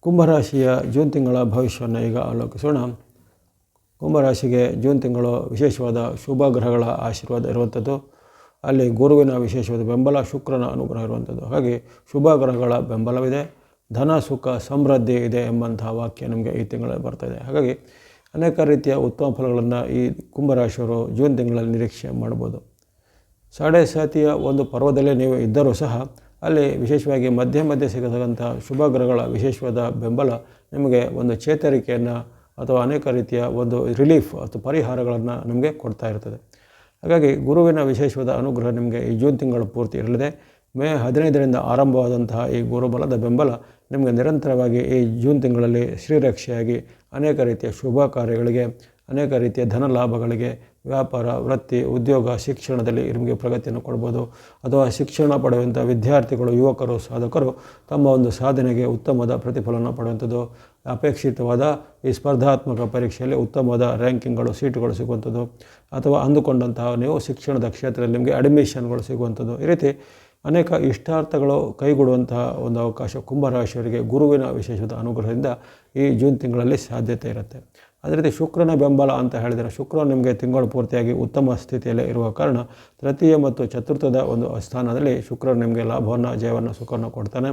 ಕುಂಭರಾಶಿಯ June ತಿಂಗಳ ಭವಿಷ್ಯವನ್ನು ಈಗ ಆಲೋಕಿಸೋಣ. ಕುಂಭರಾಶಿಗೆ ಜೂನ್ ತಿಂಗಳು ವಿಶೇಷವಾದ ಶುಭ ಗ್ರಹಗಳ ಆಶೀರ್ವಾದ ಇರುವಂಥದ್ದು. ಅಲ್ಲಿ ಗುರುವಿನ ವಿಶೇಷವಾದ ಬೆಂಬಲ, ಶುಕ್ರನ ಅನುಗ್ರಹ ಇರುವಂಥದ್ದು. ಹಾಗೆ ಶುಭ ಗ್ರಹಗಳ ಬೆಂಬಲವಿದೆ. ಧನ, ಸುಖ, ಸಮೃದ್ಧಿ ಇದೆ ಎಂಬಂತಹ ವಾಕ್ಯ ನಮಗೆ ಈ ತಿಂಗಳಲ್ಲಿ ಬರ್ತಾಯಿದೆ ಹಾಗಾಗಿ ಅನೇಕ ರೀತಿಯ ಉತ್ತಮ ಫಲಗಳನ್ನು ಈ ಕುಂಭರಾಶಿಯವರು ಜೂನ್ ತಿಂಗಳಲ್ಲಿ ನಿರೀಕ್ಷೆ ಮಾಡ್ಬೋದು. ಸಾಡೆ ಸಾತಿಯ ಒಂದು ಪರ್ವದಲ್ಲೇ ನೀವು ಇದ್ದರೂ ಸಹ ಅಲ್ಲಿ ವಿಶೇಷವಾಗಿ ಮಧ್ಯೆ ಮಧ್ಯೆ ಸಿಗತಕ್ಕಂಥ ಶುಭ ಗ್ರಹಗಳ ವಿಶೇಷವಾದ ಬೆಂಬಲ ನಿಮಗೆ ಒಂದು ಚೇತರಿಕೆಯನ್ನು ಅಥವಾ ಅನೇಕ ರೀತಿಯ ಒಂದು ರಿಲೀಫ್ ಅಥವಾ ಪರಿಹಾರಗಳನ್ನು ನಿಮಗೆ ಕೊಡ್ತಾ ಇರ್ತದೆ. ಹಾಗಾಗಿ ಗುರುವಿನ ವಿಶೇಷವಾದ ಅನುಗ್ರಹ ನಿಮಗೆ ಈ ಜೂನ್ ತಿಂಗಳು ಪೂರ್ತಿ ಇರಲಿದೆ. ಮೇ ಹದಿನೈದರಿಂದ ಆರಂಭವಾದಂತಹ ಈ ಗುರುಬಲದ ಬೆಂಬಲ ನಿಮಗೆ ನಿರಂತರವಾಗಿ ಈ ಜೂನ್ ತಿಂಗಳಲ್ಲಿ ಶ್ರೀರಕ್ಷೆಯಾಗಿ ಅನೇಕ ರೀತಿಯ ಶುಭ ಕಾರ್ಯಗಳಿಗೆ, ಅನೇಕ ರೀತಿಯ ಧನ ಲಾಭಗಳಿಗೆ ವ್ಯಾಪಾರ, ವೃತ್ತಿ, ಉದ್ಯೋಗ, ಶಿಕ್ಷಣದಲ್ಲಿ ನಿಮಗೆ ಪ್ರಗತಿಯನ್ನು ಕೊಡ್ಬೋದು. ಅಥವಾ ಶಿಕ್ಷಣ ಪಡೆಯುವಂಥ ವಿದ್ಯಾರ್ಥಿಗಳು, ಯುವಕರು, ಸಾಧಕರು ತಮ್ಮ ಒಂದು ಸಾಧನೆಗೆ ಉತ್ತಮವಾದ ಪ್ರತಿಫಲನ ಪಡೆಯುವಂಥದ್ದು. ಅಪೇಕ್ಷಿತವಾದ ಈ ಸ್ಪರ್ಧಾತ್ಮಕ ಪರೀಕ್ಷೆಯಲ್ಲಿ ಉತ್ತಮವಾದ ರ್ಯಾಂಕಿಂಗ್ಗಳು ಸೀಟುಗಳು ಸಿಗುವಂಥದ್ದು. ಅಥವಾ ಅಂದುಕೊಂಡಂತಹ ನೀವು ಶಿಕ್ಷಣದ ಕ್ಷೇತ್ರದಲ್ಲಿ ನಿಮಗೆ ಅಡ್ಮಿಷನ್ಗಳು ಸಿಗುವಂಥದ್ದು. ಈ ರೀತಿ ಅನೇಕ ಇಷ್ಟಾರ್ಥಗಳು ಕೈಗೂಡುವಂತಹ ಒಂದು ಅವಕಾಶ ಕುಂಭರಾಶಿಯವರಿಗೆ ಗುರುವಿನ ವಿಶೇಷದ ಅನುಗ್ರಹದಿಂದ ಈ ಜೂನ್ ತಿಂಗಳಲ್ಲಿ ಸಾಧ್ಯತೆ ಇರುತ್ತೆ. ಅದೇ ರೀತಿ ಶುಕ್ರನ ಬೆಂಬಲ ಅಂತ ಹೇಳಿದರೆ ಶುಕ್ರ ನಿಮಗೆ ತಿಂಗಳು ಪೂರ್ತಿಯಾಗಿ ಉತ್ತಮ ಸ್ಥಿತಿಯಲ್ಲೇ ಇರುವ ಕಾರಣ ತೃತೀಯ ಮತ್ತು ಚತುರ್ಥದ ಒಂದು ಸ್ಥಾನದಲ್ಲಿ ಶುಕ್ರ ನಿಮಗೆ ಲಾಭವನ್ನು, ಜಯವನ್ನು, ಸುಖವನ್ನು ಕೊಡ್ತಾನೆ.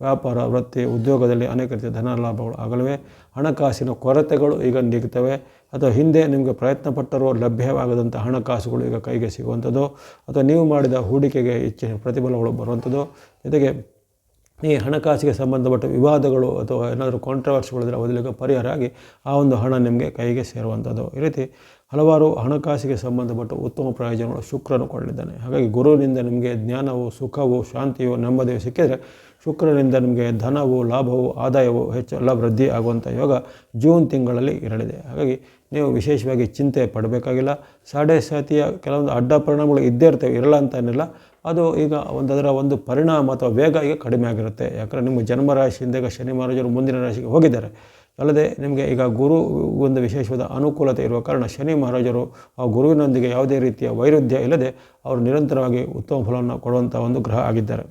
ವ್ಯಾಪಾರ, ವೃತ್ತಿ, ಉದ್ಯೋಗದಲ್ಲಿ ಅನೇಕ ರೀತಿಯ ಧನ ಲಾಭಗಳು ಆಗಲಿವೆ. ಹಣಕಾಸಿನ ಕೊರತೆಗಳು ಈಗ ನೀಗ್ತವೆ. ಅಥವಾ ಹಿಂದೆ ನಿಮಗೆ ಪ್ರಯತ್ನ ಪಟ್ಟರೂ ಲಭ್ಯವಾಗದಂಥ ಹಣಕಾಸುಗಳು ಈಗ ಕೈಗೆ ಸಿಗುವಂಥದ್ದು. ಅಥವಾ ನೀವು ಮಾಡಿದ ಹೂಡಿಕೆಗೆ ಹೆಚ್ಚಿನ ಪ್ರತಿಫಲಗಳು ಬರುವಂಥದ್ದು. ಜೊತೆಗೆ ಈ ಹಣಕಾಸಿಗೆ ಸಂಬಂಧಪಟ್ಟ ವಿವಾದಗಳು ಅಥವಾ ಏನಾದರೂ ಕಾಂಟ್ರವರ್ಸ್ಗಳಿದ್ರೆ ಅವರಿಗೆ ಪರಿಹಾರ ಆಗಿ ಆ ಒಂದು ಹಣ ನಿಮಗೆ ಕೈಗೆ ಸೇರುವಂಥದ್ದು. ಈ ರೀತಿ ಹಲವಾರು ಹಣಕಾಸಿಗೆ ಸಂಬಂಧಪಟ್ಟ ಉತ್ತಮ ಪ್ರಯೋಜನಗಳು ಶುಕ್ರನು ಕೊಡಲಿದ್ದಾನೆ ಹಾಗಾಗಿ ಗುರುವಿನಿಂದ ನಿಮಗೆ ಜ್ಞಾನವು, ಸುಖವು, ಶಾಂತಿಯು ನೆಮ್ಮದಿಯು ಸಿಕ್ಕಿದರೆ ಶುಕ್ರನಿಂದ ನಿಮಗೆ ಧನವು, ಲಾಭವು, ಆದಾಯವು ಹೆಚ್ಚು ಎಲ್ಲ ವೃದ್ಧಿ ಆಗುವಂಥ ಯೋಗ ಜೂನ್ ತಿಂಗಳಲ್ಲಿ ಇರಲಿದೆ. ಹಾಗಾಗಿ ನೀವು ವಿಶೇಷವಾಗಿ ಚಿಂತೆ ಪಡಬೇಕಾಗಿಲ್ಲ. ಸಾಡೆ ಸಾತಿಯ ಕೆಲವೊಂದು ಅಡ್ಡ ಪರಿಣಾಮಗಳು ಇದ್ದೇ ಇರ್ತವೆ. ಇರಲ್ಲ ಅಂತ ಏನಿಲ್ಲ ಅದು ಈಗ ಒಂದು ಅದರ ಒಂದು ಪರಿಣಾಮ ಅಥವಾ ವೇಗ ಈಗ ಕಡಿಮೆ ಆಗಿರುತ್ತೆ. ಯಾಕಂದರೆ ನಿಮ್ಮ ಜನ್ಮರಾಶಿಯಿಂದ ಈಗ ಶನಿ ಮಹಾರಾಜರು ಮುಂದಿನ ರಾಶಿಗೆ ಹೋಗಿದ್ದಾರೆ. ಅಲ್ಲದೆ ನಿಮಗೆ ಈಗ ಗುರು ಒಂದು ವಿಶೇಷವಾದ ಅನುಕೂಲತೆ ಇರುವ ಕಾರಣ ಶನಿ ಮಹಾರಾಜರು ಆ ಗುರುವಿನೊಂದಿಗೆ ಯಾವುದೇ ರೀತಿಯ ವೈರುಧ್ಯ ಇಲ್ಲದೆ ಅವರು ನಿರಂತರವಾಗಿ ಉತ್ತಮ ಫಲವನ್ನು ಕೊಡುವಂಥ ಒಂದು ಗ್ರಹ ಆಗಿದ್ದಾರೆ.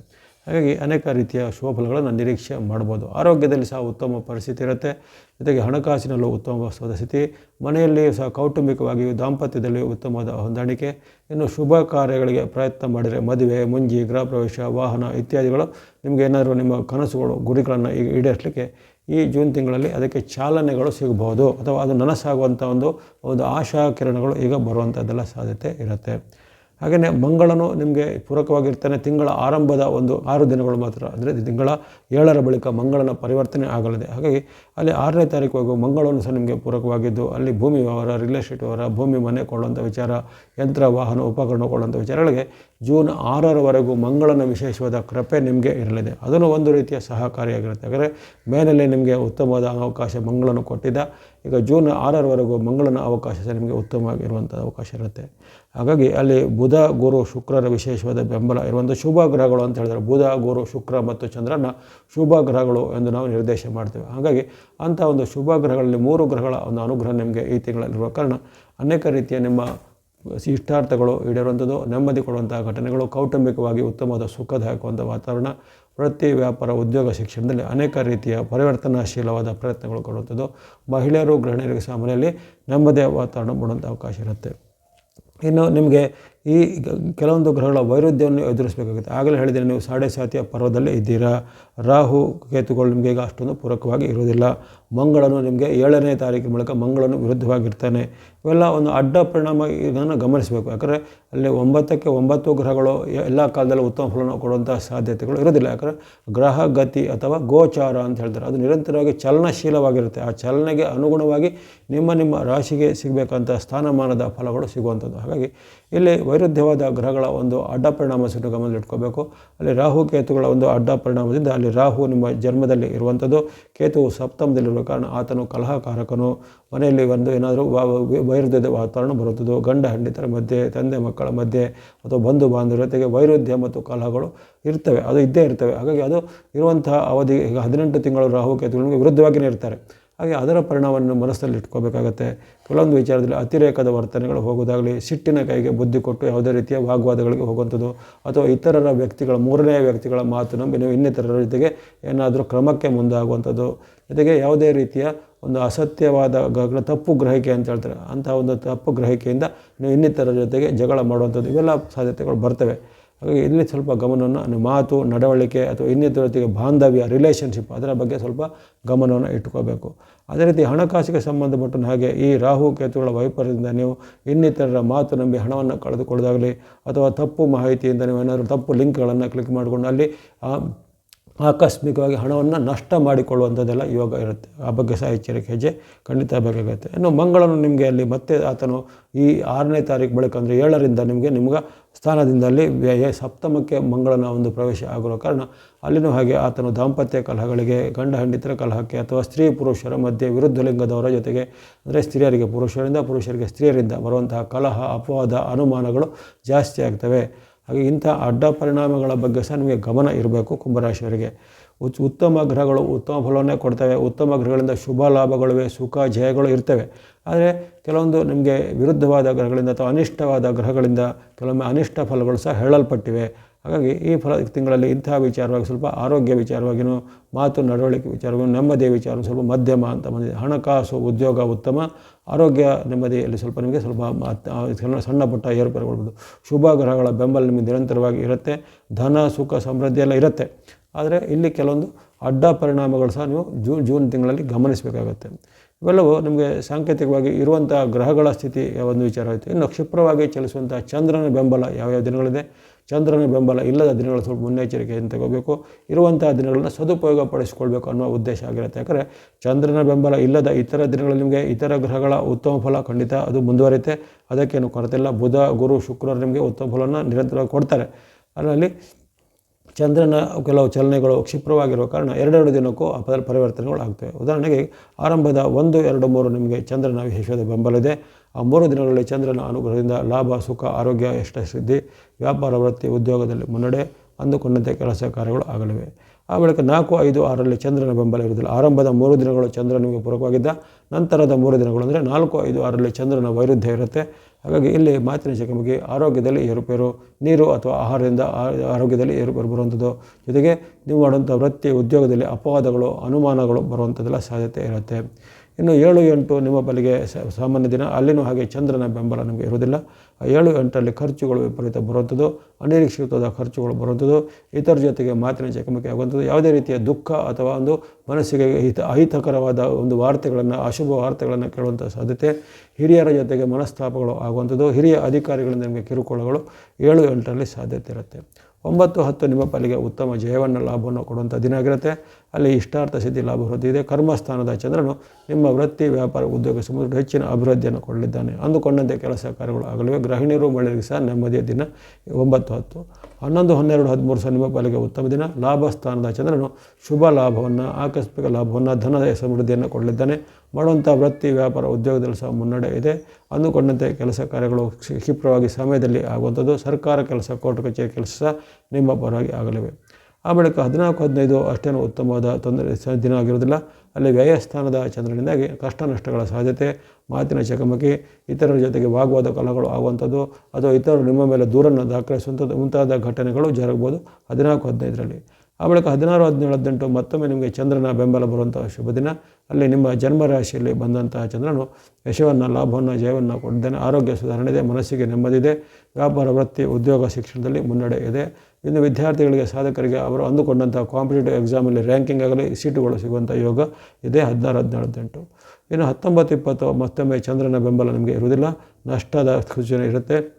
ಹಾಗಾಗಿ ಅನೇಕ ರೀತಿಯ ಶುಭ ನಿರೀಕ್ಷೆ ಮಾಡ್ಬೋದು. ಆರೋಗ್ಯದಲ್ಲಿ ಸಹ ಉತ್ತಮ ಪರಿಸ್ಥಿತಿ ಇರುತ್ತೆ. ಜೊತೆಗೆ ಹಣಕಾಸಿನಲ್ಲೂ ಉತ್ತಮವಾದ ಸ್ಥಿತಿ ಮನೆಯಲ್ಲಿ ಸಹ ಕೌಟುಂಬಿಕವಾಗಿಯೂ ದಾಂಪತ್ಯದಲ್ಲಿ ಉತ್ತಮವಾದ ಹೊಂದಾಣಿಕೆ. ಇನ್ನು ಶುಭ ಕಾರ್ಯಗಳಿಗೆ ಪ್ರಯತ್ನ ಮಾಡಿದರೆ ಮದುವೆ, ಮುಂಜಿ ಗೃಹ ಪ್ರವೇಶ ವಾಹನ ಇತ್ಯಾದಿಗಳು ನಿಮಗೆ ಏನಾದರೂ ನಿಮ್ಮ ಕನಸುಗಳು, ಗುರಿಗಳನ್ನು ಈಡೇರಿಸಲಿಕ್ಕೆ ಈ ಜೂನ್ ತಿಂಗಳಲ್ಲಿ ಅದಕ್ಕೆ ಚಾಲನೆಗಳು ಸಿಗಬಹುದು. ಅಥವಾ ಅದು ನನಸಾಗುವಂಥ ಒಂದು ಒಂದು ಆಶಾ ಕಿರಣಗಳು ಈಗ ಬರುವಂಥದ್ದೆಲ್ಲ ಸಾಧ್ಯತೆ ಇರುತ್ತೆ. ಹಾಗೆಯೇ ಮಂಗಳನು ನಿಮಗೆ ಪೂರಕವಾಗಿರ್ತಾನೆ. ತಿಂಗಳ ಆರಂಭದ ಒಂದು ಆರು ದಿನಗಳು ಮಾತ್ರ. ಅಂದರೆ ತಿಂಗಳ ಏಳರ ಬಳಿಕ ಮಂಗಳನ ಪರಿವರ್ತನೆ ಆಗಲಿದೆ. ಹಾಗಾಗಿ ಅಲ್ಲಿ ಆರನೇ ತಾರೀಕು ಮಂಗಳವನ್ನು ಸಹ ನಿಮಗೆ ಪೂರಕವಾಗಿದ್ದು, ಅಲ್ಲಿ ಭೂಮಿ ವ್ಯವಹಾರ ರಿಯಲ್ ಎಸ್ಟೇಟ್ ವ್ಯವಹಾರ, ಭೂಮಿ ಮನೆ ಕೊಳ್ಳುವಂಥ ವಿಚಾರ, ಯಂತ್ರ, ವಾಹನ, ಉಪಕರಣ ಕೊಳ್ಳುವಂಥ ವಿಚಾರಗಳಿಗೆ ಜೂನ್ ಆರರವರೆಗೂ ಮಂಗಳನ ವಿಶೇಷವಾದ ಕೃಪೆ ನಿಮಗೆ ಇರಲಿದೆ. ಅದನ್ನು ಒಂದು ರೀತಿಯ ಸಹಕಾರಿಯಾಗಿರುತ್ತೆ. ಯಾಕಂದರೆ ಮೇನಲ್ಲಿ ನಿಮಗೆ ಉತ್ತಮವಾದ ಅವಕಾಶ ಮಂಗಳನು ಕೊಟ್ಟಿದ್ದ. ಈಗ ಜೂನ್ ಆರರವರೆಗೂ ಮಂಗಳನ ಅವಕಾಶ ನಿಮಗೆ ಉತ್ತಮವಾಗಿರುವಂಥ ಅವಕಾಶ ಇರುತ್ತೆ. ಹಾಗಾಗಿ ಅಲ್ಲಿ ಬುಧ, ಗುರು, ಶುಕ್ರರ ವಿಶೇಷವಾದ ಬೆಂಬಲ ಇರುವಂಥ ಶುಭ ಗ್ರಹಗಳು ಅಂತ ಹೇಳಿದ್ರೆ ಬುಧ, ಗುರು, ಶುಕ್ರ ಮತ್ತು ಚಂದ್ರನ ಶುಭ ಗ್ರಹಗಳು ಎಂದು ನಾವು ನಿರ್ದೇಶ ಮಾಡ್ತೇವೆ. ಹಾಗಾಗಿ ಅಂಥ ಒಂದು ಶುಭ ಗ್ರಹಗಳಲ್ಲಿ ಮೂರು ಗ್ರಹಗಳ ಒಂದು ಅನುಗ್ರಹ ನಿಮಗೆ ಈ ತಿಂಗಳಲ್ಲಿರುವ ಕಾರಣ ಅನೇಕ ರೀತಿಯ ನಿಮ್ಮ ಇಷ್ಟಾರ್ಥಗಳು ಈಡೇರುವಂಥದ್ದು, ನೆಮ್ಮದಿ ಕೊಡುವಂತಹ ಘಟನೆಗಳು, ಕೌಟುಂಬಿಕವಾಗಿ ಉತ್ತಮವಾದ ಸುಖದಾಯಕವಾದ ವಾತಾವರಣ, ವೃತ್ತಿ, ವ್ಯಾಪಾರ, ಉದ್ಯೋಗ, ಶಿಕ್ಷಣದಲ್ಲಿ ಅನೇಕ ರೀತಿಯ ಪರಿವರ್ತನಾಶೀಲವಾದ ಪ್ರಯತ್ನಗಳು ಕೊಡುವಂಥದ್ದು. ಮಹಿಳೆಯರು, ಗೃಹಿಣಿಯರಿಗೆ ಸಾಮಾನ್ಯಲ್ಲಿ ಮನೆಯಲ್ಲಿ ನೆಮ್ಮದಿಯ ವಾತಾವರಣ ಮೂಡುವಂಥ ಅವಕಾಶ ಇರುತ್ತೆ. ಇನ್ನು ನಿಮಗೆ ಈ ಕೆಲವೊಂದು ಗ್ರಹಗಳ ವೈರುಧ್ಯವನ್ನು ಎದುರಿಸಬೇಕಾಗುತ್ತೆ. ಆಗಲೇ ಹೇಳಿದರೆ ನೀವು ಸಾಡೆ ಸಾತಿಯ ಪರ್ವದಲ್ಲೇ ಇದ್ದೀರಾ. ರಾಹು ಕೇತುಗಳು ನಿಮಗೆ ಈಗ ಅಷ್ಟೊಂದು ಪೂರಕವಾಗಿ ಇರುವುದಿಲ್ಲ. ಮಂಗಳನು ನಿಮಗೆ ಏಳನೇ ತಾರೀಕಿನ ಮೂಲಕ ಮಂಗಳನು ವಿರುದ್ಧವಾಗಿರ್ತಾನೆ. ಇವೆಲ್ಲ ಒಂದು ಅಡ್ಡ ಪರಿಣಾಮ ಇದನ್ನು ಗಮನಿಸಬೇಕು. ಯಾಕಂದರೆ ಅಲ್ಲಿ ಒಂಬತ್ತಕ್ಕೆ ಒಂಬತ್ತು ಗ್ರಹಗಳು ಎಲ್ಲ ಕಾಲದಲ್ಲೂ ಉತ್ತಮ ಫಲವನ್ನು ಕೊಡುವಂಥ ಸಾಧ್ಯತೆಗಳು ಇರೋದಿಲ್ಲ ಯಾಕಂದರೆ ಗ್ರಹ ಗತಿ ಅಥವಾ ಗೋಚಾರ ಅಂತ ಹೇಳ್ತಾರೆ. ಅದು ನಿರಂತರವಾಗಿ ಚಲನಶೀಲವಾಗಿರುತ್ತೆ. ಆ ಚಲನೆಗೆ ಅನುಗುಣವಾಗಿ ನಿಮ್ಮ ನಿಮ್ಮ ರಾಶಿಗೆ ಸಿಗಬೇಕಂತ ಸ್ಥಾನಮಾನದ ಫಲಗಳು ಸಿಗುವಂಥದ್ದು. ಹಾಗಾಗಿ ಇಲ್ಲಿ ವೈರುಧ್ಯವಾದ ಗ್ರಹಗಳ ಒಂದು ಅಡ್ಡ ಪರಿಣಾಮ ಸಿಟ್ಟು ಗಮನದಲ್ಲಿಟ್ಕೋಬೇಕು ಅಲ್ಲಿ ರಾಹು ಕೇತುಗಳ ಒಂದು ಅಡ್ಡ ಪರಿಣಾಮದಿಂದ ಅಲ್ಲಿ ರಾಹು ನಿಮ್ಮ ಜನ್ಮದಲ್ಲಿ ಇರುವಂಥದ್ದು. ಕೇತುವು ಸಪ್ತಮದಲ್ಲಿರುವ ಕಾರಣ ಆತನು ಕಲಹಕಾರಕನು. ಮನೆಯಲ್ಲಿ ಒಂದು ಏನಾದರೂ ವೈರುಧ್ಯದ ವಾತಾವರಣ ಬರುತ್ತದೆ, ಗಂಡ ಹೆಂಡಿತರ ಮಧ್ಯೆ, ತಂದೆ, ಮಕ್ಕಳ ಮಧ್ಯೆ ಅಥವಾ ಬಂಧು ಬಾಂಧವರ ಜೊತೆಗೆ ವೈರುಧ್ಯ ಮತ್ತು ಕಲಹಗಳು ಇರ್ತವೆ. ಅದು ಇದ್ದೇ ಇರ್ತವೆ. ಹಾಗಾಗಿ ಅದು ಇರುವಂತಹ ಅವಧಿ ಈಗ ಹದಿನೆಂಟು ತಿಂಗಳು ರಾಹು ಕೇತುಗಳಿಗೆ ವಿರುದ್ಧವಾಗಿಯೇ ಇರ್ತಾರೆ. ಹಾಗೆ ಅದರ ಪರಿಣಾಮವನ್ನು ಮನಸ್ಸಲ್ಲಿ ಇಟ್ಕೋಬೇಕಾಗತ್ತೆ. ಕೆಲವೊಂದು ವಿಚಾರದಲ್ಲಿ ಅತಿರೇಕದ ವರ್ತನೆಗಳು ಹೋಗೋದಾಗಲಿ, ಸಿಟ್ಟಿನ ಕೈಗೆ ಬುದ್ಧಿ ಕೊಟ್ಟು ಯಾವುದೇ ರೀತಿಯ ವಾಗ್ವಾದಗಳಿಗೆ ಹೋಗುವಂಥದ್ದು, ಅಥವಾ ಇತರರ ವ್ಯಕ್ತಿಗಳ, ಮೂರನೇ ವ್ಯಕ್ತಿಗಳ ಮಾತು ನಂಬಿ ನೀವು ಇನ್ನಿತರರ ಜೊತೆಗೆ ಏನಾದರೂ ಕ್ರಮಕ್ಕೆ ಮುಂದಾಗುವಂಥದ್ದು. ಜೊತೆಗೆ ಯಾವುದೇ ರೀತಿಯ ಒಂದು ಅಸತ್ಯವಾದ ತಪ್ಪು ಗ್ರಹಿಕೆ ಅಂತ ಹೇಳ್ತಾರೆ. ಅಂತಹ ಒಂದು ತಪ್ಪು ಗ್ರಹಿಕೆಯಿಂದ ನೀವು ಇನ್ನಿತರ ಜೊತೆಗೆ ಜಗಳ ಮಾಡುವಂಥದ್ದು ಇವೆಲ್ಲ ಸಾಧ್ಯತೆಗಳು ಬರ್ತವೆ. ಹಾಗಾಗಿ ಇಲ್ಲಿ ಸ್ವಲ್ಪ ಗಮನವನ್ನು ಮಾತು, ನಡವಳಿಕೆ ಅಥವಾ ಇನ್ನಿತರ ಜೊತೆಗೆ ಬಾಂಧವ್ಯ ರಿಲೇಷನ್ಶಿಪ್ ಅದರ ಬಗ್ಗೆ ಸ್ವಲ್ಪ ಗಮನವನ್ನು ಇಟ್ಕೋಬೇಕು. ಅದೇ ರೀತಿ ಹಣಕಾಸಿಗೆ ಸಂಬಂಧಪಟ್ಟ ಹಾಗೆ ಈ ರಾಹು ಕೇತುಗಳ ವೈಪರ್ಯದಿಂದ ನೀವು ಇನ್ನಿತರರ ಮಾತು ನಂಬಿ ಹಣವನ್ನು ಕಳೆದುಕೊಳ್ಳೋದಾಗಲಿ ಅಥವಾ ತಪ್ಪು ಮಾಹಿತಿಯಿಂದ ನೀವು ಏನಾದರೂ ತಪ್ಪು ಲಿಂಕ್ಗಳನ್ನು ಕ್ಲಿಕ್ ಮಾಡಿಕೊಂಡು ಅಲ್ಲಿ ಆಕಸ್ಮಿಕವಾಗಿ ಹಣವನ್ನು ನಷ್ಟ ಮಾಡಿಕೊಳ್ಳುವಂಥದ್ದೆಲ್ಲ ಯೋಗ ಇರುತ್ತೆ. ಆ ಬಗ್ಗೆ ಸಹ ಎಚ್ಚರಿಕೆ ಹೆಜ್ಜೆ ಖಂಡಿತ ಬೇಕಾಗುತ್ತೆ ಇನ್ನು ಮಂಗಳನು ನಿಮಗೆ ಅಲ್ಲಿ ಮತ್ತೆ ಆತನು ಈ ಆರನೇ ತಾರೀಕು ಬಳಿಕ ಅಂದರೆ ಏಳರಿಂದ ನಿಮಗೆ ನಿಮ್ಗೆ ಸ್ಥಾನದಿಂದಲ್ಲಿ ವ್ಯಯ ಸಪ್ತಮಕ್ಕೆ ಮಂಗಳನ ಒಂದು ಪ್ರವೇಶ ಆಗಿರೋ ಕಾರಣ ಅಲ್ಲಿನೂ ಹಾಗೆ ಆತನು ದಾಂಪತ್ಯ ಕಲಹಗಳಿಗೆ, ಗಂಡ ಹೆಂಡಿತರ ಕಲಹಕ್ಕೆ ಅಥವಾ ಸ್ತ್ರೀ ಪುರುಷರ ಮಧ್ಯೆ ವಿರುದ್ಧ ಲಿಂಗದವರ ಜೊತೆಗೆ ಅಂದರೆ ಸ್ತ್ರೀಯರಿಗೆ ಪುರುಷರಿಂದ ಪುರುಷರಿಗೆ ಸ್ತ್ರೀಯರಿಂದ ಬರುವಂತಹ ಕಲಹ, ಅಪವಾದ, ಅನುಮಾನಗಳು ಜಾಸ್ತಿ ಆಗ್ತವೆ. ಹಾಗೆ ಇಂಥ ಅಡ್ಡ ಪರಿಣಾಮಗಳ ಬಗ್ಗೆ ಸಹ ನಿಮಗೆ ಗಮನ ಇರಬೇಕು ಕುಂಭರಾಶಿಯವರಿಗೆ. ಉಚ್ ಉತ್ತಮ ಗ್ರಹಗಳು ಉತ್ತಮ ಫಲವನ್ನೇ ಕೊಡ್ತವೆ. ಉತ್ತಮ ಗ್ರಹಗಳಿಂದ ಶುಭ ಲಾಭಗಳಿವೆ, ಸುಖ ಜಯಗಳು ಇರ್ತವೆ. ಆದರೆ ಕೆಲವೊಂದು ನಿಮಗೆ ವಿರುದ್ಧವಾದ ಗ್ರಹಗಳಿಂದ ಅಥವಾ ಅನಿಷ್ಟವಾದ ಗ್ರಹಗಳಿಂದ ಕೆಲವೊಮ್ಮೆ ಅನಿಷ್ಟ ಫಲಗಳು ಸಹ ಹೇಳಲ್ಪಟ್ಟಿವೆ. ಹಾಗಾಗಿ ಈ ಫಲ ತಿಂಗಳಲ್ಲಿ ಇಂಥ ವಿಚಾರವಾಗಿ ಸ್ವಲ್ಪ ಆರೋಗ್ಯ ವಿಚಾರವಾಗಿಯೂ ಮಾತು ನಡವಳಿಕೆ ವಿಚಾರವಾಗಿ ನೆಮ್ಮದಿಯ ವಿಚಾರ ಸ್ವಲ್ಪ ಮಧ್ಯಮ ಅಂತ ಬಂದಿದೆ. ಹಣಕಾಸು ಉದ್ಯೋಗ ಉತ್ತಮ, ಆರೋಗ್ಯ ನೆಮ್ಮದಿಯಲ್ಲಿ ಸ್ವಲ್ಪ ನಿಮಗೆ ಸ್ವಲ್ಪ ಸಣ್ಣ ಪುಟ್ಟ ಏರ್ಪೇರುಗೊಳ್ಬೋದು. ಶುಭ ಗ್ರಹಗಳ ಬೆಂಬಲ ನಿಮಗೆ ನಿರಂತರವಾಗಿ ಇರುತ್ತೆ, ಧನ, ಸುಖ, ಸಮೃದ್ಧಿ ಎಲ್ಲ ಇರುತ್ತೆ. ಆದರೆ ಇಲ್ಲಿ ಕೆಲವೊಂದು ಅಡ್ಡ ಪರಿಣಾಮಗಳು ಸಹ ನೀವು ಜೂನ್ ಜೂನ್ ತಿಂಗಳಲ್ಲಿ ಗಮನಿಸಬೇಕಾಗತ್ತೆ. ಇವೆಲ್ಲವೂ ನಿಮಗೆ ಸಾಂಕೇತಿಕವಾಗಿ ಇರುವಂಥ ಗ್ರಹಗಳ ಸ್ಥಿತಿ ಒಂದು ವಿಚಾರ ಆಯಿತು ಇನ್ನು ಕ್ಷಿಪ್ರವಾಗಿ ಚಲಿಸುವಂಥ ಚಂದ್ರನ ಬೆಂಬಲ ಯಾವ್ಯಾವ ದಿನಗಳಿದೆ? ಚಂದ್ರನ ಬೆಂಬಲ ಇಲ್ಲದ ದಿನಗಳು ಸ್ವಲ್ಪ ಮುನ್ನೆಚ್ಚರಿಕೆಯನ್ನು ತಗೋಬೇಕು. ಇರುವಂಥ ದಿನಗಳನ್ನು ಸದುಪಯೋಗ ಪಡಿಸ್ಕೊಳ್ಬೇಕು ಅನ್ನೋ ಉದ್ದೇಶ ಆಗಿರುತ್ತೆ. ಯಾಕಂದರೆ ಚಂದ್ರನ ಬೆಂಬಲ ಇಲ್ಲದ ಇತರ ದಿನಗಳಲ್ಲಿ ನಿಮಗೆ ಇತರ ಗ್ರಹಗಳ ಉತ್ತಮ ಫಲ ಖಂಡಿತ ಅದು ಮುಂದುವರಿಯುತ್ತೆ. ಅದಕ್ಕೇನು ಕೊರತೆ ಇಲ್ಲ. ಬುಧ, ಗುರು, ಶುಕ್ರರು ನಿಮಗೆ ಉತ್ತಮ ಫಲವನ್ನು ನಿರಂತರವಾಗಿ ಕೊಡ್ತಾರೆ. ಅದರಲ್ಲಿ ಚಂದ್ರನ ಕೆಲವು ಚಲನೆಗಳು ಕ್ಷಿಪ್ರವಾಗಿರುವ ಕಾರಣ ಎರಡೆರಡು ದಿನಕ್ಕೂ ಅಪ ಪರಿವರ್ತನೆಗಳು ಆಗ್ತವೆ ಉದಾಹರಣೆಗೆ ಆರಂಭದ ಒಂದು, ಎರಡು, ಮೂರು ನಿಮಗೆ ಚಂದ್ರನ ವಿಶೇಷದ ಬೆಂಬಲ ಇದೆ. ಆ ಮೂರು ದಿನಗಳಲ್ಲಿ ಚಂದ್ರನ ಅನುಗ್ರಹದಿಂದ ಲಾಭ, ಸುಖ, ಆರೋಗ್ಯ ಸಿದ್ಧಿ, ವ್ಯಾಪಾರ, ವೃತ್ತಿ, ಉದ್ಯೋಗದಲ್ಲಿ ಮುನ್ನಡೆ ಅಂದುಕೊಂಡಂತೆ ಕೆಲಸ ಕಾರ್ಯಗಳು ಆಗಲಿವೆ. ಆ ಬಳಿಕ ನಾಲ್ಕು, ಐದು, ಆರರಲ್ಲಿ ಚಂದ್ರನ ಬೆಂಬಲ ಇರುವುದಿಲ್ಲ. ಆರಂಭದ ಮೂರು ದಿನಗಳು ಚಂದ್ರನಿಗೆ ಪೂರಕವಾಗಿದ್ದ, ನಂತರದ ಮೂರು ದಿನಗಳು ಅಂದರೆ ನಾಲ್ಕು, ಐದು, ಆರರಲ್ಲಿ ಚಂದ್ರನ ವೈರುಧ್ಯ ಇರುತ್ತೆ. ಹಾಗಾಗಿ ಇಲ್ಲಿ ಮಾತಿನ ಚಕಮಕಿ ಆರೋಗ್ಯದಲ್ಲಿ ಏರುಪೇರು, ನೀರು ಅಥವಾ ಆಹಾರದಿಂದ ಆರೋಗ್ಯದಲ್ಲಿ ಏರುಪೇರು ಬರುವಂಥದ್ದು. ಜೊತೆಗೆ ನೀವು ಮಾಡುವಂಥ ವೃತ್ತಿ, ಉದ್ಯೋಗದಲ್ಲಿ ಅಪವಾದಗಳು, ಅನುಮಾನಗಳು ಬರುವಂಥದ್ದೆಲ್ಲ ಸಾಧ್ಯತೆ ಇರುತ್ತೆ. ಇನ್ನು ಏಳು ಎಂಟು ನಿಮ್ಮ ಬಲಿಗೆ ಸಾಮಾನ್ಯ ದಿನ. ಅಲ್ಲಿನೂ ಹಾಗೆ ಚಂದ್ರನ ಬೆಂಬಲ ನಿಮಗೆ ಇರುವುದಿಲ್ಲ. ಏಳು ಎಂಟರಲ್ಲಿ ಖರ್ಚುಗಳು ವಿಪರೀತ ಬರುವಂಥದ್ದು. ಅನಿರೀಕ್ಷಿತವಾದ ಖರ್ಚುಗಳು ಬರುವಂಥದ್ದು. ಇತರ ಜೊತೆಗೆ ಮಾತಿನ ಚಕಮಕಿ ಆಗುವಂಥದ್ದು. ಯಾವುದೇ ರೀತಿಯ ದುಃಖ ಅಥವಾ ಒಂದು ಮನಸ್ಸಿಗೆ ಹಿತ, ಅಹಿತಕರವಾದ ಒಂದು ವಾರ್ತೆಗಳನ್ನು, ಅಶುಭ ವಾರ್ತೆಗಳನ್ನು ಕೇಳುವಂಥ ಸಾಧ್ಯತೆ. ಹಿರಿಯರ ಜೊತೆಗೆ ಮನಸ್ತಾಪಗಳು ಆಗುವಂಥದ್ದು. ಹಿರಿಯ ಅಧಿಕಾರಿಗಳಿಂದ ನಿಮಗೆ ಕಿರುಕುಳಗಳು ಏಳು ಎಂಟರಲ್ಲಿ ಸಾಧ್ಯತೆ ಇರುತ್ತೆ. ಒಂಬತ್ತು ಹತ್ತು ನಿಮ್ಮ ಪಾಲಿಗೆ ಉತ್ತಮ ಜಯವನ್ನು ಲಾಭವನ್ನು ಕೊಡುವಂಥ ದಿನ ಆಗಿರುತ್ತೆ. ಅಲ್ಲಿ ಇಷ್ಟಾರ್ಥ ಸಿದ್ಧಿ ಲಾಭ ವೃದ್ಧಿ ಇದೆ ಕರ್ಮಸ್ಥಾನದ ಚಂದ್ರನು ನಿಮ್ಮ ವೃತ್ತಿ, ವ್ಯಾಪಾರ, ಉದ್ಯೋಗ ಸಮುದ್ರ ಹೆಚ್ಚಿನ ಅಭಿವೃದ್ಧಿಯನ್ನು ಕೊಡಲಿದ್ದಾನೆ. ಅಂದುಕೊಂಡಂತೆ ಕೆಲಸ ಕಾರ್ಯಗಳು ಆಗಲಿವೆ. ಗೃಹಿಣಿಯರು ಮಳೆಗೆ ಸಹ ನೆಮ್ಮದಿಯ ದಿನ. ಒಂಬತ್ತು ಹತ್ತು. ಹನ್ನೊಂದು, ಹನ್ನೆರಡು, ಹದಿಮೂರು ಸಹ ನಿಮ್ಮ ಪಾಲಿಗೆ ಉತ್ತಮ ದಿನ. ಲಾಭ ಸ್ಥಾನದ ಚಂದ್ರನು ಶುಭ ಲಾಭವನ್ನು, ಆಕಸ್ಮಿಕ ಲಾಭವನ್ನು ಧನದ ಸಮೃದ್ಧಿಯನ್ನು ಕೊಡಲಿದ್ದಾನೆ. ಮಾಡುವಂಥ ವೃತ್ತಿ ವ್ಯಾಪಾರ ಉದ್ಯೋಗದಲ್ಲಿ ಸಹ ಮುನ್ನಡೆ ಇದೆ. ಅಂದುಕೊಂಡಂತೆ ಕೆಲಸ ಕಾರ್ಯಗಳು ಕ್ಷಿಪ್ರವಾಗಿ ಸಮಯದಲ್ಲಿ ಆಗುವಂಥದ್ದು. ಸರ್ಕಾರ ಕೆಲಸ, ಕೋರ್ಟ್ ಕಚೇರಿ ಕೆಲಸ ನಿಮ್ಮ ಪರವಾಗಿ ಆಗಲಿವೆ. ಆ ಬಳಿಕ ಹದಿನಾಲ್ಕು, ಹದಿನೈದು ಅಷ್ಟೇನು ಉತ್ತಮವಾದ ತೊಂದರೆ ದಿನ ಆಗಿರೋದಿಲ್ಲ ಅಲ್ಲಿ ವ್ಯಯಸ್ಥಾನದ ಚಂದ್ರನಿಂದಾಗಿ ಕಷ್ಟ ನಷ್ಟಗಳ ಸಾಧ್ಯತೆ, ಮಾತಿನ ಚಕಮಕಿ, ಇತರರ ಜೊತೆಗೆ ವಾಗ್ವಾದ ಕಲಗಳು ಆಗುವಂಥದ್ದು, ಅಥವಾ ಇತರರು ನಿಮ್ಮ ಮೇಲೆ ದೂರನ್ನು ದಾಖಲಿಸುವಂಥದ್ದು ಮುಂತಾದ ಘಟನೆಗಳು ಜರುಗಬಹುದು ಹದಿನಾಲ್ಕು, ಹದಿನೈದರಲ್ಲಿ. ಆ ಬಳಿಕ ಹದಿನಾರು, ಹದಿನೇಳು, ಹದಿನೆಂಟು ಮತ್ತೊಮ್ಮೆ ನಿಮಗೆ ಚಂದ್ರನ ಬೆಂಬಲ ಬರುವಂಥ ಶುಭ ದಿನ ಅಲ್ಲಿ ನಿಮ್ಮ ಜನ್ಮ ರಾಶಿಯಲ್ಲಿ ಬಂದಂತಹ ಚಂದ್ರನು ಯಶವನ್ನು, ಲಾಭವನ್ನು, ಜಯವನ್ನು ಕೊಟ್ಟಿದ್ದಾನೆ. ಆರೋಗ್ಯ ಸುಧಾರಣೆ ಇದೆ ಮನಸ್ಸಿಗೆ ನೆಮ್ಮದಿದೆ ವ್ಯಾಪಾರ, ವೃತ್ತಿ, ಉದ್ಯೋಗ, ಶಿಕ್ಷಣದಲ್ಲಿ ಮುನ್ನಡೆ ಇದೆ. ಇನ್ನು ವಿದ್ಯಾರ್ಥಿಗಳಿಗೆ ಸಾಧಕರಿಗೆ ಅವರು ಅಂದುಕೊಂಡಂಥ ಕಾಂಪಿಟೇಟಿವ್ ಎಕ್ಸಾಮಲ್ಲಿ ರ್ಯಾಂಕಿಂಗ್ ಆಗಲಿ, ಸೀಟುಗಳು ಸಿಗುವಂಥ ಯೋಗ ಇದೆ. ಹದಿನಾರು, ಹದಿನೇಳು, ಹದಿನೆಂಟು. ಇನ್ನು ಹತ್ತೊಂಬತ್ತು, ಇಪ್ಪತ್ತು ಮತ್ತೊಮ್ಮೆ ಚಂದ್ರನ ಬೆಂಬಲ ನಿಮಗೆ ಇರುವುದಿಲ್ಲ. ನಷ್ಟದ ಸೂಚನೆ ಇರುತ್ತೆ.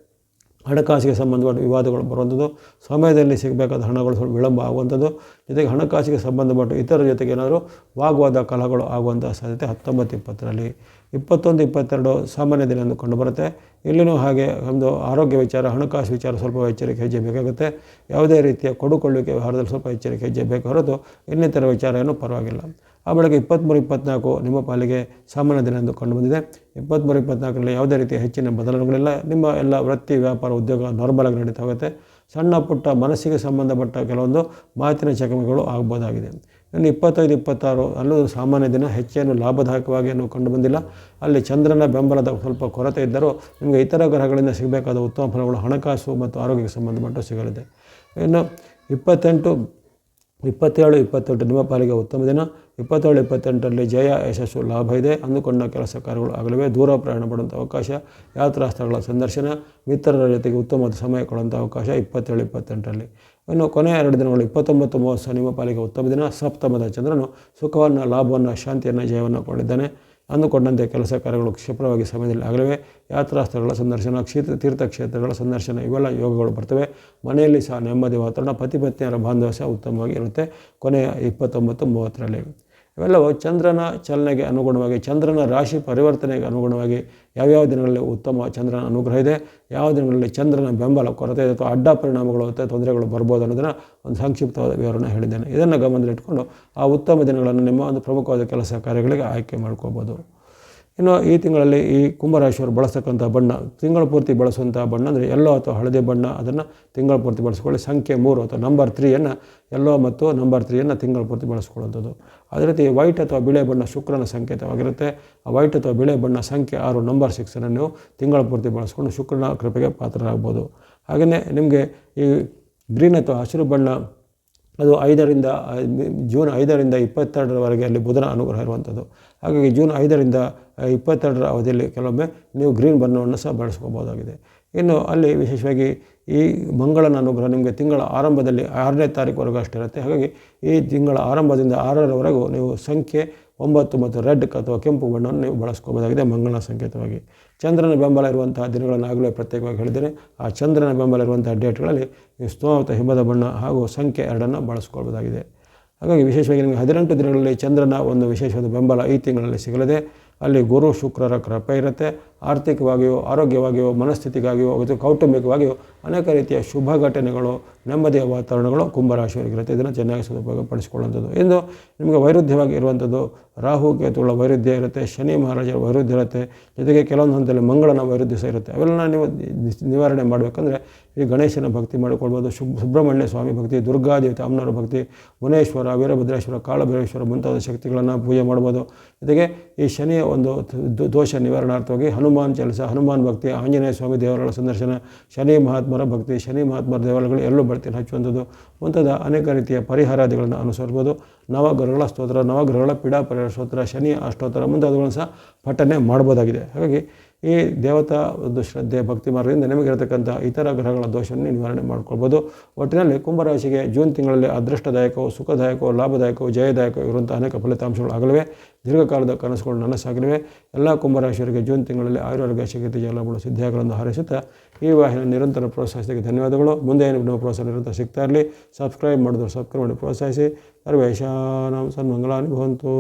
ಹಣಕಾಸಿಗೆ ಸಂಬಂಧಪಟ್ಟ ವಿವಾದಗಳು ಬರುವಂಥದ್ದು, ಸಮಯದಲ್ಲಿ ಸಿಗಬೇಕಾದ ಹಣಗಳು ಸ್ವಲ್ಪ ವಿಳಂಬ ಆಗುವಂಥದ್ದು, ಜೊತೆಗೆ ಹಣಕಾಸಿಗೆ ಸಂಬಂಧಪಟ್ಟ ಇತರ ಜೊತೆಗೆ ಏನಾದರೂ ವಾಗ್ವಾದ ಕಲಹಗಳು ಆಗುವಂಥ ಸಾಧ್ಯತೆ ಹತ್ತೊಂಬತ್ತು ಇಪ್ಪತ್ತರಲ್ಲಿ. ಇಪ್ಪತ್ತೊಂದು, ಇಪ್ಪತ್ತೆರಡು ಸಾಮಾನ್ಯ ದಿನ ಎಂದು ಕಂಡುಬರುತ್ತೆ ಇಲ್ಲಿನೂ ಹಾಗೆ ಒಂದು ಆರೋಗ್ಯ ವಿಚಾರ, ಹಣಕಾಸು ವಿಚಾರ ಸ್ವಲ್ಪ ಎಚ್ಚರಿಕೆ ಹೆಜ್ಜೆ ಬೇಕಾಗುತ್ತೆ. ಯಾವುದೇ ರೀತಿಯ ಕೊಡುಕೊಳ್ಳುವಿಕೆ ವ್ಯವಹಾರದಲ್ಲಿ ಸ್ವಲ್ಪ ಎಚ್ಚರಿಕೆ ಹೆಜ್ಜೆ ಬೇಕು ಹೊರತು ಇನ್ನಿತರ ವಿಚಾರ ಏನೂ ಪರವಾಗಿಲ್ಲ. ಆ ಬಳಿಕ ಇಪ್ಪತ್ತ್ಮೂರು ಇಪ್ಪತ್ತ್ನಾಲ್ಕು ನಿಮ್ಮ ಪಾಲಿಗೆ ಸಾಮಾನ್ಯ ದಿನ ಎಂದು ಕಂಡುಬಂದಿದೆ ಇಪ್ಪತ್ತ್ಮೂರು ಇಪ್ಪತ್ತ್ನಾಲ್ಕರಲ್ಲಿ ಯಾವುದೇ ರೀತಿಯ ಹೆಚ್ಚಿನ ಬದಲಾವಣೆಗಳಿಲ್ಲ. ನಿಮ್ಮ ಎಲ್ಲ ವೃತ್ತಿ, ವ್ಯಾಪಾರ, ಉದ್ಯೋಗ ನಾರ್ಮಲಾಗಿ ನಡೀತಾ ಹೋಗುತ್ತೆ ಸಣ್ಣ ಪುಟ್ಟ ಮನಸ್ಸಿಗೆ ಸಂಬಂಧಪಟ್ಟ ಕೆಲವೊಂದು ಮಾತಿನ ಚಕಮಗಳು ಆಗ್ಬೋದಾಗಿದೆ. ಇನ್ನು ಇಪ್ಪತ್ತೈದು, ಇಪ್ಪತ್ತಾರು ಅಲ್ಲೂ ಸಾಮಾನ್ಯ ದಿನ ಹೆಚ್ಚೇನು ಲಾಭದಾಯಕವಾಗಿ ಏನು ಕಂಡು ಬಂದಿಲ್ಲ. ಅಲ್ಲಿ ಚಂದ್ರನ ಬೆಂಬಲದ ಸ್ವಲ್ಪ ಕೊರತೆ ಇದ್ದರೂ ನಿಮಗೆ ಇತರ ಗ್ರಹಗಳಿಂದ ಸಿಗಬೇಕಾದ ಉತ್ತಮ ಫಲಗಳು ಹಣಕಾಸು ಮತ್ತು ಆರೋಗ್ಯಕ್ಕೆ ಸಂಬಂಧಪಟ್ಟು ಸಿಗಲಿದೆ. ಇನ್ನು ಇಪ್ಪತ್ತೆಂಟು, ಇಪ್ಪತ್ತೇಳು, ಇಪ್ಪತ್ತೆಂಟು ನಿಮ್ಮ ಪಾಲಿಗೆ ಉತ್ತಮ ದಿನ. ಇಪ್ಪತ್ತೇಳು, ಇಪ್ಪತ್ತೆಂಟರಲ್ಲಿ ಜಯ, ಯಶಸ್ಸು, ಲಾಭ ಇದೆ. ಅಂದುಕೊಂಡ ಕೆಲಸ ಕಾರ್ಯಗಳು ಆಗಲಿವೆ ದೂರ ಪ್ರಯಾಣ ಪಡುವಂಥ ಅವಕಾಶ, ಯಾತ್ರಾ ಸ್ಥಳಗಳ ಸಂದರ್ಶನ, ಮಿತ್ರರ ಜೊತೆಗೆ ಉತ್ತಮ ಸಮಯ ಕೊಡುವಂಥ ಅವಕಾಶ ಇಪ್ಪತ್ತೇಳು, ಇಪ್ಪತ್ತೆಂಟರಲ್ಲಿ. ಇನ್ನು ಕೊನೆಯ ಎರಡು ದಿನಗಳು, ಇಪ್ಪತ್ತೊಂಬತ್ತು ಮೂವತ್ತು ನಿಮ್ಮ ಪಾಲಿಗೆ ಉತ್ತಮ ದಿನ. ಸಪ್ತಮದ ಚಂದ್ರನು ಸುಖವನ್ನು, ಲಾಭವನ್ನು, ಶಾಂತಿಯನ್ನು, ಜಯವನ್ನು ಕೊಡಿದ್ದಾನೆ ಅಂದುಕೊಂಡಂತೆ ಕೆಲಸ ಕಾರ್ಯಗಳು ಕ್ಷಿಪ್ರವಾಗಿ ಸಮಯದಲ್ಲಿ ಆಗಲಿವೆ. ಯಾತ್ರಾ ಸ್ಥಳಗಳ ಸಂದರ್ಶನ ಕ್ಷೇತ್ರ ತೀರ್ಥಕ್ಷೇತ್ರಗಳ ಸಂದರ್ಶನ, ಇವೆಲ್ಲ ಯೋಗಗಳು ಬರ್ತವೆ. ಮನೆಯಲ್ಲಿ ಸಹ ನೆಮ್ಮದಿ ವಾತಾವರಣ ಪತಿ ಪತ್ನಿಯರ ಬಾಂಧವ್ಯ ಸಹ ಉತ್ತಮವಾಗಿ ಇರುತ್ತೆ. ಕೊನೆಯ ಇಪ್ಪತ್ತೊಂಬತ್ತು ಮೂವತ್ತರಲ್ಲಿ. ಇವೆಲ್ಲವೂ ಚಂದ್ರನ ಚಲನೆಗೆ ಅನುಗುಣವಾಗಿ, ಚಂದ್ರನ ರಾಶಿ ಪರಿವರ್ತನೆಗೆ ಅನುಗುಣವಾಗಿ ಯಾವ್ಯಾವ ದಿನಗಳಲ್ಲಿ ಉತ್ತಮ ಚಂದ್ರನ ಅನುಗ್ರಹ ಇದೆ, ಯಾವ ದಿನಗಳಲ್ಲಿ ಚಂದ್ರನ ಬೆಂಬಲ ಕೊರತೆ ಇದೆ ಅಥವಾ ಅಡ್ಡ ಪರಿಣಾಮಗಳು ಅಥವಾ ತೊಂದರೆಗಳು ಬರ್ಬೋದು ಅನ್ನೋದನ್ನು ಒಂದು ಸಂಕ್ಷಿಪ್ತವಾದ ವಿವರಣೆ ಹೇಳಿದ್ದೇನೆ. ಇದನ್ನು ಗಮನದಲ್ಲಿಟ್ಕೊಂಡು ಆ ಉತ್ತಮ ದಿನಗಳನ್ನು ನಿಮ್ಮ ಒಂದು ಪ್ರಮುಖವಾದ ಕೆಲಸ ಕಾರ್ಯಗಳಿಗೆ ಆಯ್ಕೆ ಮಾಡ್ಕೋಬೋದು. ಇನ್ನು ಈ ತಿಂಗಳಲ್ಲಿ ಈ ಕುಂಭರಾಶಿಯವರು ಬಳಸ್ತಕ್ಕಂಥ ಬಣ್ಣ, ತಿಂಗಳ ಪೂರ್ತಿ ಬಳಸುವಂಥ ಬಣ್ಣ ಅಂದರೆ ಎಲ್ಲೋ ಅಥವಾ ಹಳದಿ ಬಣ್ಣ, ಅದನ್ನು ತಿಂಗಳ ಪೂರ್ತಿ ಬಳಸ್ಕೊಳ್ಳಿ. ಸಂಖ್ಯೆ ಮೂರು ಅಥವಾ ನಂಬರ್ ತ್ರೀಯನ್ನು ಎಲ್ಲೋ ಮತ್ತು ನಂಬರ್ ತ್ರೀಯನ್ನು ತಿಂಗಳ ಪೂರ್ತಿ ಬಳಸ್ಕೊಳ್ಳುವಂಥದ್ದು. ಅದೇ ರೀತಿ ವೈಟ್ ಅಥವಾ ಬಿಳೆ ಬಣ್ಣ ಶುಕ್ರನ ಸಂಕೇತವಾಗಿರುತ್ತೆ. ಆ ವೈಟ್ ಅಥವಾ ಬಿಳೆ ಬಣ್ಣ ಸಂಖ್ಯೆ ಆರು ನಂಬರ್ ಸಿಕ್ಸನ್ನು ನೀವು ತಿಂಗಳ ಪೂರ್ತಿ ಬಳಸ್ಕೊಂಡು ಶುಕ್ರನ ಕೃಪೆಗೆ ಪಾತ್ರರಾಗ್ಬೋದು ಹಾಗೆಯೇ ನಿಮಗೆ ಈ ಗ್ರೀನ್ ಅಥವಾ ಹಸಿರು ಬಣ್ಣ ಅದು ಐದರಿಂದ ಜೂನ್ ಐದರಿಂದ ಇಪ್ಪತ್ತೆರಡರವರೆಗೆ ಅಲ್ಲಿ ಬುಧನ ಅನುಗ್ರಹ ಇರುವಂಥದ್ದು. ಹಾಗಾಗಿ ಜೂನ್ ಐದರಿಂದ ಇಪ್ಪತ್ತೆರಡರ ಅವಧಿಯಲ್ಲಿ ಕೆಲವೊಮ್ಮೆ ನೀವು ಗ್ರೀನ್ ಬಣ್ಣವನ್ನು ಸಹ ಬಳಸ್ಕೋಬೋದಾಗಿದೆ. ಇನ್ನು ಅಲ್ಲಿ ವಿಶೇಷವಾಗಿ ಈ ಮಂಗಳನ ಅನುಗ್ರಹ ನಿಮಗೆ ತಿಂಗಳ ಆರಂಭದಲ್ಲಿ ಆರನೇ ತಾರೀಕುವರೆಗೂ ಅಷ್ಟೇ ಇರುತ್ತೆ. ಹಾಗಾಗಿ ಈ ತಿಂಗಳ ಆರಂಭದಿಂದ ಆರರವರೆಗೂ ನೀವು ಸಂಖ್ಯೆ ಒಂಬತ್ತು ಮತ್ತು ರೆಡ್ ಅಥವಾ ಕೆಂಪು ಬಣ್ಣವನ್ನು ನೀವು ಬಳಸ್ಕೋಬೋದಾಗಿದೆ ಮಂಗಳನ ಸಂಕೇತವಾಗಿ. ಚಂದ್ರನ ಬೆಂಬಲ ಇರುವಂತಹ ದಿನಗಳನ್ನು ಆಗಲೇ ಪ್ರತ್ಯೇಕವಾಗಿ ಹೇಳಿದ್ದೇನೆ. ಆ ಚಂದ್ರನ ಬೆಂಬಲ ಇರುವಂತಹ ಡೇಟ್ಗಳಲ್ಲಿ ನೀವು ಸ್ತೋಮತ, ಹಿಮದ ಬಣ್ಣ ಹಾಗೂ ಸಂಖ್ಯೆ ಎರಡನ್ನು ಬಳಸ್ಕೊಳ್ಬೋದಾಗಿದೆ. ಹಾಗಾಗಿ ವಿಶೇಷವಾಗಿ ನಿಮಗೆ ಹದಿನೆಂಟು ದಿನಗಳಲ್ಲಿ ಚಂದ್ರನ ಒಂದು ವಿಶೇಷವಾದ ಬೆಂಬಲ ಈ ತಿಂಗಳಲ್ಲಿ ಸಿಗಲಿದೆ. ಅಲ್ಲಿ ಗುರು, ಶುಕ್ರರ ಕೃಪೆ ಇರುತ್ತೆ. ಆರ್ಥಿಕವಾಗಿಯೋ, ಆರೋಗ್ಯವಾಗಿಯೋ, ಮನಸ್ಥಿತಿಗಾಗಿಯೋ, ಮತ್ತು ಕೌಟುಂಬಿಕವಾಗಿಯೋ ಅನೇಕ ರೀತಿಯ ಶುಭ ಘಟನೆಗಳು, ನೆಮ್ಮದಿಯ ವಾತಾವರಣಗಳು ಕುಂಭರಾಶಿಯವರಿಗಿರುತ್ತೆ ಇದನ್ನು ಚೆನ್ನಾಗಿ ಸದುಪಯೋಗಪಡಿಸಿಕೊಳ್ಳುವಂಥದ್ದು ಇಂದು ನಿಮಗೆ ವೈರುಧ್ಯವಾಗಿ ಇರುವಂಥದ್ದು, ರಾಹು, ಕೇತುಗಳ ವೈರುಧ್ಯ ಇರುತ್ತೆ, ಶನಿ ಮಹಾರಾಜರ ವೈರುಧ್ಯ ಇರುತ್ತೆ, ಜೊತೆಗೆ ಕೆಲವೊಂದು ಹಂತದಲ್ಲಿ ಮಂಗಳನ ವೈರುಧ್ಯ ಸಹ ಇರುತ್ತೆ. ಅವೆಲ್ಲ ನೀವು ನಿವಾರಣೆ ಮಾಡಬೇಕಂದ್ರೆ ಈ ಗಣೇಶನ ಭಕ್ತಿ ಮಾಡಿಕೊಳ್ಬೋದು ಸುಬ್ರಹ್ಮಣ್ಯ ಸ್ವಾಮಿ ಭಕ್ತಿ ದುರ್ಗಾದೇವತೆ ಅಮ್ಮನವರ ಭಕ್ತಿ, ಮುನೇಶ್ವರ, ವೀರಭದ್ರೇಶ್ವರ, ಕಾಳಭೈರೇಶ್ವರ ಮುಂತಾದ ಶಕ್ತಿಗಳನ್ನು ಪೂಜೆ ಮಾಡ್ಬೋದು. ಜೊತೆಗೆ ಈ ಶನಿಯ ಒಂದು ದೋಷ ನಿವಾರಣಾರ್ಥವಾಗಿ ಹನುಮಾನ್ ಚಲಸ, ಹನುಮಾನ್ ಭಕ್ತಿ, ಆಂಜನೇಯ ಸ್ವಾಮಿ ದೇವರುಗಳ ಸಂದರ್ಶನ, ಶನಿ ಮಹಾತ್ಮರ ಭಕ್ತಿ, ಶನಿ ಮಹಾತ್ಮರ ದೇವಾಲಯಗಳು ಎಲ್ಲೂ ಬರ್ತೀನಿ ಹಚ್ಚುವಂಥದ್ದು. ಮುಂತಾದ ಅನೇಕ ರೀತಿಯ ಪರಿಹಾರಾದಿಗಳನ್ನು ಅನುಸರಿಸ್ಬೋದು. ನವಗ್ರಹಗಳ ಸ್ತೋತ್ರ, ನವಗ್ರಹಗಳ ಪೀಡಾ ಪರಿಹಾರ ಸ್ತೋತ್ರ, ಶನಿ ಅಷ್ಟೋತ್ತರ ಮುಂತಾದವುಗಳನ್ನು ಸಹ ಪಠನೆ ಮಾಡ್ಬೋದಾಗಿದೆ. ಹಾಗಾಗಿ ಈ ದೇವತಾ ಒಂದು ಶ್ರದ್ಧೆ ಭಕ್ತಿ ಮಾರ್ಗದಿಂದ ನಿಮಗಿರತಕ್ಕಂಥ ಇತರ ಗ್ರಹಗಳ ದೋಷವನ್ನು ನಿವಾರಣೆ ಮಾಡ್ಕೊಳ್ಬೋದು. ಒಟ್ಟಿನಲ್ಲಿ ಕುಂಭರಾಶಿಗೆ ಜೂನ್ ತಿಂಗಳಲ್ಲಿ ಅದೃಷ್ಟದಾಯಕವೋ, ಸುಖದಾಯಕವೋ, ಲಾಭದಾಯಕವೋ, ಜಯದಾಯಕವೋ ಇರುವಂಥ ಅನೇಕ ಫಲಿತಾಂಶಗಳು ಆಗಲಿವೆ. ದೀರ್ಘಕಾಲದ ಕನಸುಗಳು ನನಸಾಗಲಿವೆ. ಎಲ್ಲ ಕುಂಭರಾಶಿಯವರಿಗೆ ಜೂನ್ ತಿಂಗಳಲ್ಲಿ ಆಯುರ್ವೇದ ಶಕ್ತಿ ಜಲಗಳು ಸಿದ್ಧಿಯಾಗಲೆಂದು ಹಾರೈಸುತ್ತಾ ಈ ವಾಹಿನಿ ನಿರಂತರ ಪ್ರೋತ್ಸಾಹಿಸಿದ್ದಕ್ಕೆ ಧನ್ಯವಾದಗಳು. ಮುಂದೆ ಏನು ನಿಮ್ಮ ಪ್ರೋತ್ಸಾಹ ನಿರಂತರ ಸಿಗ್ತಾ ಇರಲಿ. ಸಬ್ಸ್ಕ್ರೈಬ್ ಮಾಡಿದ್ರು ಸಬ್ಸ್ಕ್ರೈಬ್ ಮಾಡಿ ಪ್ರೋತ್ಸಾಹಿಸಿ. ಸರ್ವೇಶಾನಾಂ ಸನ್ಮಂಗಲಾನಿ ಭವಂತು.